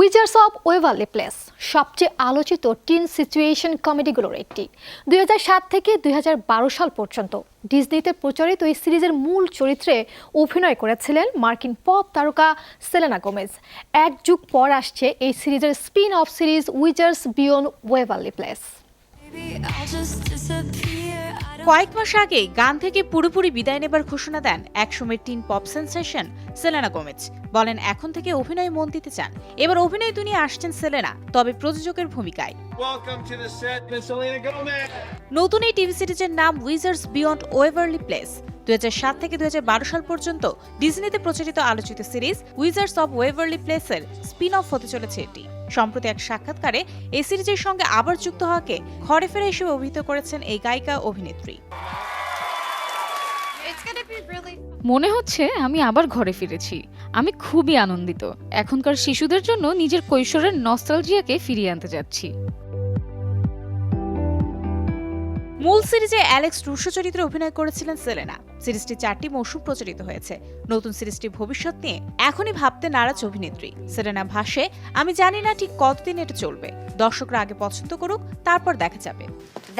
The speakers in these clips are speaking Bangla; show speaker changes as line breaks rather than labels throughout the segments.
উইজার্স অফ ওয়েভারলি প্লেস সবচেয়ে আলোচিত টিন সিচুয়েশন কমেডিগুলোর একটি। দুই হাজার সাত থেকে দুই হাজার বারো সাল পর্যন্ত ডিজনিতে প্রচারিত এই সিরিজের মূল চরিত্রে অভিনয় করেছিলেন মার্কিন পপ তারকা সেলেনা গোমেজ। এক যুগ পর আসছে এই সিরিজের spin off series Wizards Beyond Waverly Place
কয়েক মাস আগে গান থেকে পুরোপুরি বিদায় নেবার ঘোষণা দেন একসময়ের teen pop sensation Selena Gomez বলেন এখন থেকে অভিনয় মন দিতে চান। এবার অভিনয় দুনিয়া আসছেন সেলেনা তবে প্রযোজকের ভূমিকায়. নতুন এই টিভি সিরিজের নাম উইজার্স বিয়ন্ড ওয়েভারলি প্লেস দুই সাত থেকে দুই হাজার বারো সাল পর্যন্ত ডিজনিতে প্রচারিত আলোচিত সিরিজ উইজার্স অব ওয়েভারলি প্লেসের স্পিন অফ হতে চলেছে এটি। সম্প্রতি এক সাক্ষাৎকারে এই সিরিজের সঙ্গে আবার যুক্ত হওয়াকে ঘরে ফেরা হিসেবে অভিহিত করেছেন এই গায়িকা অভিনেত্রী।
মনে হচ্ছে আমি আবার ঘরে ফিরেছি। আমি খুবই আনন্দিত। এখনকার শিশুদের জন্য নিজের কৈশোরের নস্টালজিয়াকে ফিরিয়ে আনতে যাচ্ছি।
মূল সিরিজে অ্যালেক্স রুশো চরিত্রে অভিনয় করেছিলেন সেলেনা। সিরিজটি চারটি মৌসুম প্রচারিত হয়েছে। নতুন সিরিজটির ভবিষ্যৎ নিয়ে এখনই ভাবতে নারাজ অভিনেত্রী। সেলেনা ভাসে, আমি জানি না ঠিক কতদিন এটা চলবে। দর্শকরা আগে পছন্দ করুক তারপর দেখা যাবে।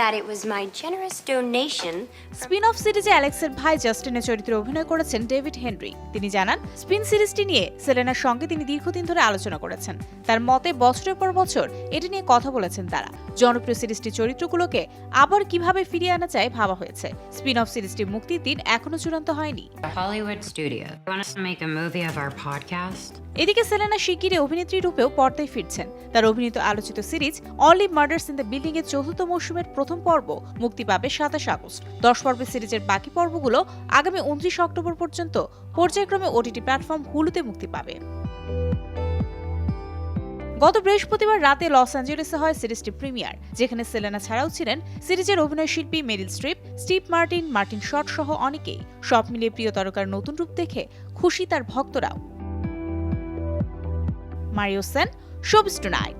That it was my generous donation
spin off সিরিজে অ্যালেক্সের ভাই জাস্টিনের চরিত্রে অভিনয় করেছেন ডেভিড হেনরি। তিনি জানান স্পিন সিরিজটি নিয়ে সেলেনার সঙ্গে তিনি দীর্ঘদিন ধরে আলোচনা করেছেন। তার মতে বছরের পর বছর এটি নিয়ে কথা বলেছেন তারা। জনপ্রিয় সিরিজটির চরিত্রগুলোকে আবার কীভাবে ফিরিয়ে আনা যায় ভাবা হয়েছে। স্পিন অফ সিরিজটি মুক্তির দিন এখনও চূড়ান্ত হয়নি।
Hollywood studio. Want us to make a movie of our podcast?
এদিকে সেলেনা শিগগিরই অভিনেত্রী রূপেও পর্দায় ফিরছেন। তার অভিনীত আলোচিত series Only Murders in the Building এর চতুর্থ মৌসুমের প্রথম পর্ব মুক্তি পাবে সাতাশ আগস্ট। দশ পর্বের সিরিজের বাকি পর্বগুলো আগামী উনত্রিশ অক্টোবর পর্যন্ত পর্যায়ক্রমে ওটিটি প্ল্যাটফর্ম হুলুতে মুক্তি পাবে। গত বৃহস্পতিবার রাতে লস অ্যাঞ্জেলেসে হয় সিরিজটি প্রিমিয়ার, যেখানে সেলেনা ছাড়াও ছিলেন সিরিজের অভিনয় শিল্পী Meryl Streep, Steve Martin Martin Short সহ অনেকেই। সব মিলিয়ে প্রিয় তারকার নতুন রূপ দেখে খুশি তার ভক্তরাও। মারিও সেন শোবিস টুনাইট।